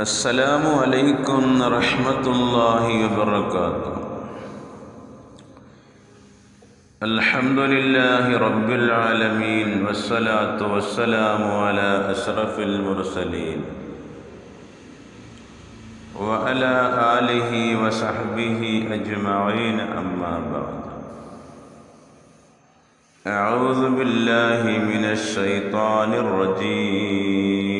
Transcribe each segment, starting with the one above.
السلام عليكم ورحمة الله وبركاته. الحمد لله رب العالمين والصلاة والسلام على أشرف المرسلين وعلى آله وصحبه أجمعين. أما بعد أعوذ بالله من الشيطان الرجيم.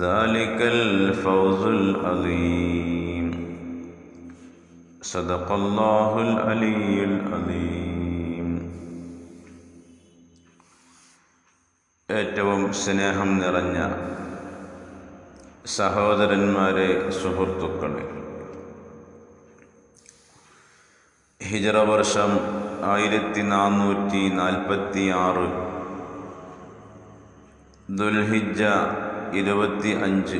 ذلك الفوز العظيم صدق الله العلي العظيم ഏറ്റവും സ്നേഹം നിറഞ്ഞ സഹോദരന്മാരെ സുഹൃത്തുക്കളെ ഹിജറ വർഷം ആയിരത്തി നാനൂറ്റി നാൽപ്പത്തി ആറ് ദുൽഹിജ ഇരുപത്തി അഞ്ച്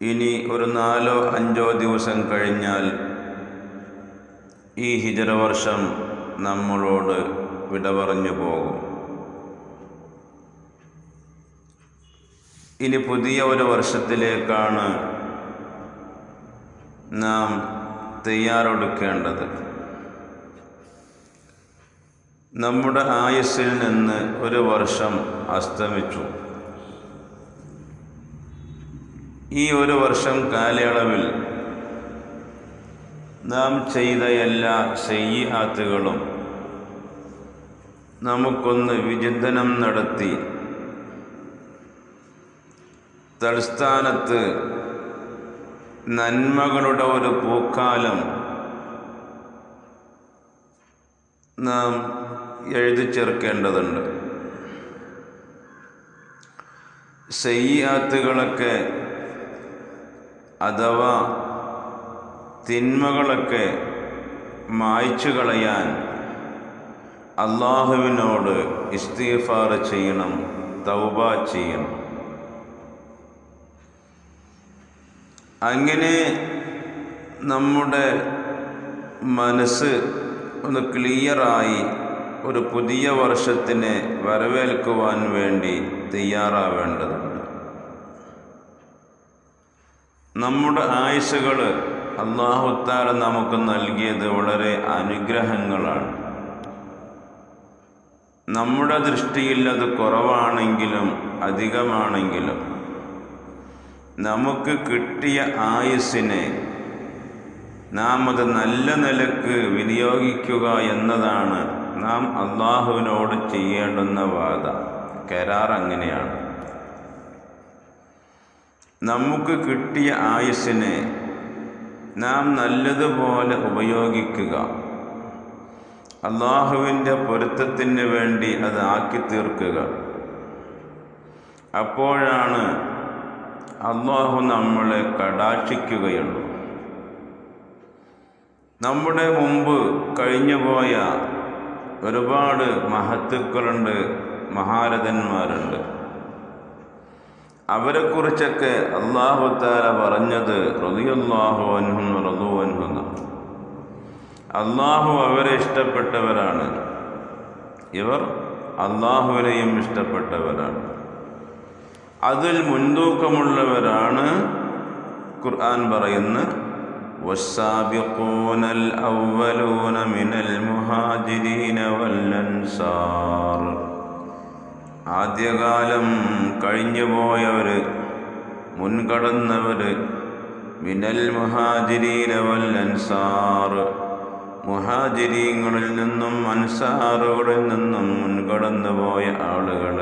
ഇനി ഒരു നാലോ അഞ്ചോ ദിവസം കഴിഞ്ഞാൽ ഈ ഹിജറ വർഷം നമ്മളോട് വിട പറഞ്ഞു പോകും. ഇനി പുതിയ ഒരു വർഷത്തിലേക്കാണ് നാം തയ്യാറെടുക്കേണ്ടത്. നമ്മുടെ ആയുസ്സിൽ നിന്ന് ഒരു വർഷം അസ്തമിച്ചു. ഈ ഒരു വർഷം കാലയളവിൽ നാം ചെയ്ത എല്ലാ ചെയ്യാത്തുകളും നമുക്കൊന്ന് വിചിന്തനം നടത്തി തൽസ്ഥാനത്ത് നന്മകളുടെ ഒരു പൂക്കാലം നാം എഴുതി ചേർക്കേണ്ടതുണ്ട് സെയ്യാത്തുകളൊക്കെ അഥവാ തിന്മകളൊക്കെ മായ്ച്ചു കളയാൻ അള്ളാഹുവിനോട് ഇസ്തീഫാർ ചെയ്യണം തൗബ ചെയ്യണം. അങ്ങനെ നമ്മുടെ മനസ്സ് ഒന്ന് ക്ലിയറായി ഒരു പുതിയ വർഷത്തിനെ വരവേൽക്കുവാൻ വേണ്ടി തയ്യാറാവേണ്ടതുണ്ട്. നമ്മുടെ ആയുസുകൾ അള്ളാഹുത്താല നമുക്ക് നൽകിയത് വളരെ അനുഗ്രഹങ്ങളാണ്. നമ്മുടെ ദൃഷ്ടിയിൽ അത് കുറവാണെങ്കിലും അധികമാണെങ്കിലും നമുക്ക് കിട്ടിയ ആയുസ്സിനെ നാം അത് നല്ല നിലയ്ക്ക് വിനിയോഗിക്കുക എന്നതാണ് നാം അള്ളാഹുവിനോട് ചെയ്യേണ്ടുന്ന വാദ കരാർ അങ്ങനെയാണ്. നമുക്ക് കിട്ടിയ ആയുസ്സിനെ നാം നല്ലതുപോലെ ഉപയോഗിക്കുക. അള്ളാഹുവിന്റെ പൊരുത്തത്തിന് വേണ്ടി അത് ആക്കി തീർക്കുക. അപ്പോഴാണ് അള്ളാഹു നമ്മളെ കടാക്ഷിക്കുകയുള്ളൂ. നമ്മുടെ മുമ്പ് കഴിഞ്ഞുപോയ ഒരുപാട് മഹത്തുക്കളുണ്ട് മഹാരഥന്മാരുണ്ട്. അവരെക്കുറിച്ചൊക്കെ അള്ളാഹുത്താല പറഞ്ഞത് റതിയല്ലാഹു അൻഹും റതു അൻഹുന്ന അള്ളാഹു അവരെ ഇഷ്ടപ്പെട്ടവരാണ്. ഇവർ അള്ളാഹുവിനെയും ഇഷ്ടപ്പെട്ടവരാണ്. അതിൽ മുൻതൂക്കമുള്ളവരാണ് ഖുർആൻ പറയുന്ന والسابقون الأولون من المهاجرين والأنصار ആദ്യകാലം കഴിഞ്ഞുപോയവർ മുൻകടന്നവർ മിനൽ മുഹാജിരീന വൽ അൻസാർ മുഹാജിരീങ്ങളിൽ നിന്നും അൻസാറുകളിൽ നിന്നും മുൻകടന്നു പോയ ആളുകൾ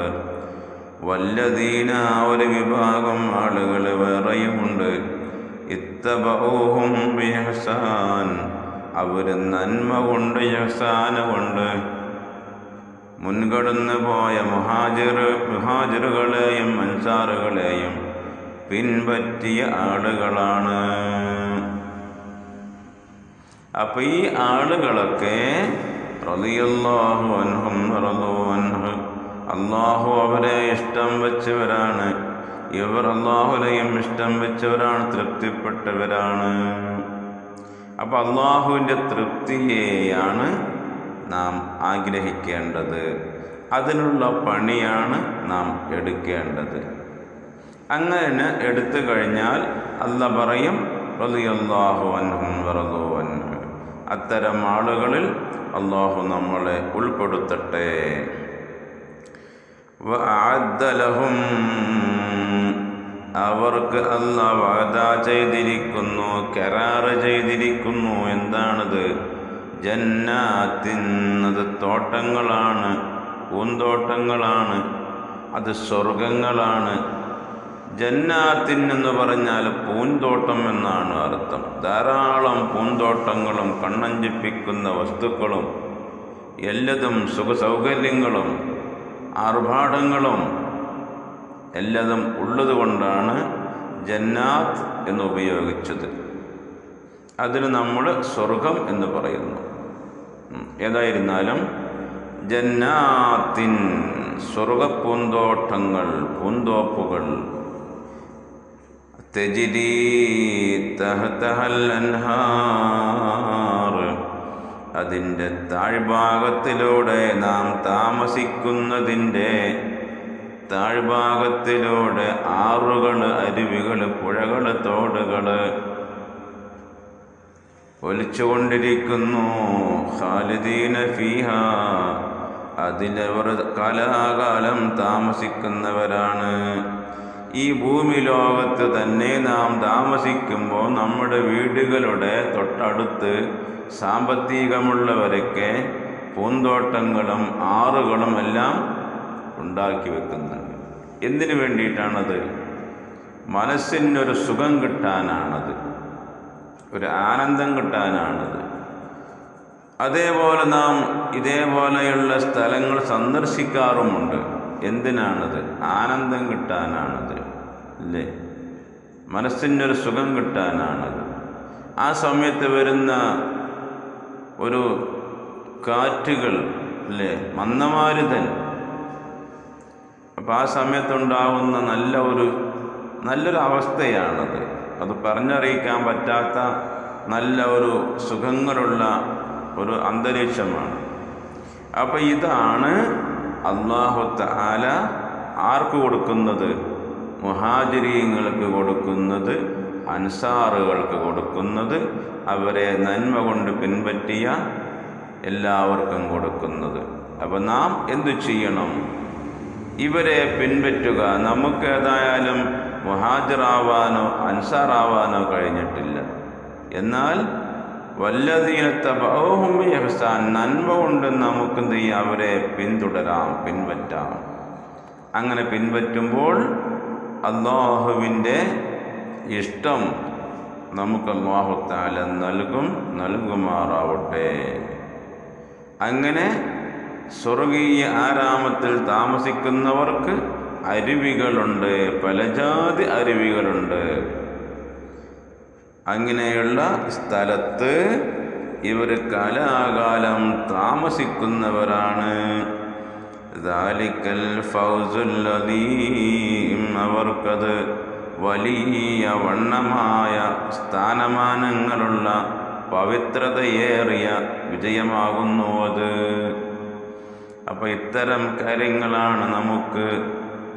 വല്ലതീന ഒരു വിഭാഗം ആളുകൾ വേറെയുമുണ്ട് ഇത്തബൂഹും അവർ നന്മ കൊണ്ട് യഹസാന കൊണ്ട് മുൻകടന്നു പോയ മുഹാജിർ മുഹാജിറുകളെയും അൻസാറുകളെയും പിൻപറ്റിയ ആളുകളാണ്. അപ്പൊ ഈ ആളുകളൊക്കെ അള്ളാഹു അവരെ ഇഷ്ടം വെച്ചവരാണ്. ഇവർ അള്ളാഹുലയും ഇഷ്ടം വെച്ചവരാണ് തൃപ്തിപ്പെട്ടവരാണ്. അപ്പൊ അള്ളാഹുവിന്റെ തൃപ്തിയെയാണ് നാം ആഗ്രഹിക്കേണ്ടത്. അതിനുള്ള പണിയാണ് നാം എടുക്കേണ്ടത്. അങ്ങനെ എടുത്തു കഴിഞ്ഞാൽ അല്ല പറയും റളിയല്ലാഹു അൻഹും വറദോ അൻഹു. അത്തരം ആളുകളിൽ അള്ളാഹു നമ്മളെ ഉൾപ്പെടുത്തട്ടെ. വഅഅദ്ദ ലഹും അവർക്ക് അല്ല വാദ ചെയ്തിരിക്കുന്നു കരാറ് ചെയ്തിരിക്കുന്നു. എന്താണത്? ജന്നാത്തിന്നത് തോട്ടങ്ങളാണ് പൂന്തോട്ടങ്ങളാണ് അത് സ്വർഗങ്ങളാണ് ജന്നാത്തിൻ എന്ന് പറഞ്ഞാൽ പൂന്തോട്ടം എന്നാണ് അർത്ഥം. ധാരാളം പൂന്തോട്ടങ്ങളും കണ്ണഞ്ചിപ്പിക്കുന്ന വസ്തുക്കളും എല്ലതും സുഖസൗകര്യങ്ങളും ആർഭാടങ്ങളും എല്ലതും ഉള്ളതുകൊണ്ടാണ് ജന്നാത്ത് എന്ന് ഉപയോഗിച്ചത് അതിന് നമ്മൾ സ്വർഗം എന്ന് പറയുന്നു. ഏതായിരുന്നാലും ജന്നാത്തിൻ സ്വർഗപ്പൂന്തോട്ടങ്ങൾ പൂന്തോപ്പുകൾ തെജിരി തഹതഹൽ അൻഹാർ അതിന്റെ താഴ്ഭാഗത്തിലൂടെ നാം താമസിക്കുന്നതിന്റെ താഴ്ഭാഗത്തിലൂടെ ആറുകൾ അരുവികൾ പുഴകൾ തോടുകൾ ഒലിച്ചുകൊണ്ടിരിക്കുന്നു. ഖാലിദീന ഫീഹ അതിലവർ കാലാകാലം താമസിക്കുന്നവരാണ്. ഈ ഭൂമി ലോകത്ത് തന്നെ നാം താമസിക്കുമ്പോൾ നമ്മുടെ വീടുകളുടെ തൊട്ടടുത്ത് സാമ്പത്തികമുള്ളവരൊക്കെ പൂന്തോട്ടങ്ങളും ആറുകളും എല്ലാം ഉണ്ടാക്കി വെക്കുന്നുണ്ട്. എന്തിനു വേണ്ടിയിട്ടാണത്? മനസ്സിനൊരു സുഖം കിട്ടാനാണത്. ഒരു ആനന്ദം കിട്ടാനാണത്. അതേപോലെ നാം ഇതേപോലെയുള്ള സ്ഥലങ്ങൾ സന്ദർശിക്കാറുമുണ്ട്. എന്തിനാണത്? ആനന്ദം കിട്ടാനാണത്. അല്ലേ മനസ്സിനൊരു സുഖം കിട്ടാനാണത്. ആ സമയത്ത് വരുന്ന ഒരു കാറ്റുകൾ അല്ലേ? മന്ദമാരുതൻ. അപ്പോൾ ആ സമയത്തുണ്ടാവുന്ന നല്ല ഒരു നല്ലൊരു അവസ്ഥയാണത്. അത് പറഞ്ഞറിയിക്കാൻ പറ്റാത്ത നല്ല ഒരു സുഖങ്ങളുള്ള ഒരു അന്തരീക്ഷമാണ്. അപ്പോൾ ഇതാണ് അള്ളാഹു താല ആർക്ക് കൊടുക്കുന്നത്? മുഹാജിരീങ്ങൾക്ക് കൊടുക്കുന്നത് അൻസാറുകൾക്ക് കൊടുക്കുന്നത് അവരെ നന്മ കൊണ്ട് പിൻപറ്റിയ എല്ലാവർക്കും കൊടുക്കുന്നത്. അപ്പോൾ നാം എന്തു ചെയ്യണം? ഇവരെ പിൻപറ്റുക. നമുക്ക് ഏതായാലും മുഹാജിറാവാനോ അൻസാറാവാനോ കഴിഞ്ഞിട്ടില്ല. എന്നാൽ വല്ലതീനത്തെ ബഹുഹുമിഹസാൻ നന്മ കൊണ്ട് നമുക്ക് എന്ത് ചെയ്യാം? അവരെ പിന്തുടരാം പിൻപറ്റാം. അങ്ങനെ പിൻപറ്റുമ്പോൾ അള്ളാഹുവിന്റെ ഇഷ്ടം നമുക്ക് അള്ളാഹുത്താല നൽകും നൽകുമാറാവട്ടെ. അങ്ങനെ സ്വർഗീയ ആരാമത്തിൽ താമസിക്കുന്നവർക്ക് അരുവികളുണ്ട് പലജാതി അരുവികളുണ്ട്. അങ്ങനെയുള്ള സ്ഥലത്ത് ഇവർ കാലാകാലം താമസിക്കുന്നവരാണ്. ദാലിക്കൽ അലീം അവർക്കത് വലിയ വണ്ണമായ സ്ഥാനമാനങ്ങളുള്ള പവിത്രതയേറിയ വിജയമാകുന്നു അത്. അപ്പോൾ ഇത്തരം കാര്യങ്ങളാണ് നമുക്ക്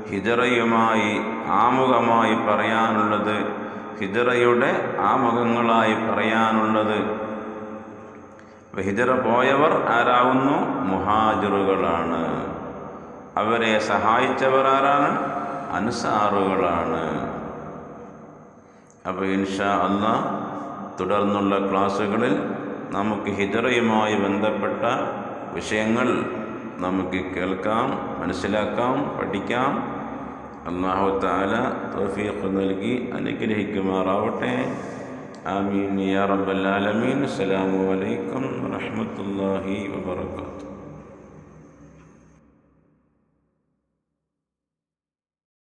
ഹിജറയുമായി ആമുഖമായി പറയാനുള്ളത്. ഹിജറയുടെ ആമുഖങ്ങളായി പറയാനുള്ളത്. ഹിജറ പോയവർ ആരാവുന്നു? മുഹാജിറുകളാണ്. അവരെ സഹായിച്ചവർ ആരാണ്? അൻസാറുകളാണ്. അപ്പോൾ ഇൻഷാ അല്ല തുടർന്നുള്ള ക്ലാസ്സുകളിൽ നമുക്ക് ഹിജറയുമായി ബന്ധപ്പെട്ട വിഷയങ്ങൾ നമുക്ക് കേൾക്കാം മനസ്സിലാക്കാം പഠിക്കാം. അള്ളാഹു താല തോഫീഖ് നൽകി അനുഗ്രഹിക്കുമാറാവട്ടെ. ആമീൻ യാ റബ്ബൽ ആലമീൻ. അസ്സലാമു അലൈക്കും വറഹ്മത്തുള്ളാഹി വബറകാതുഹു.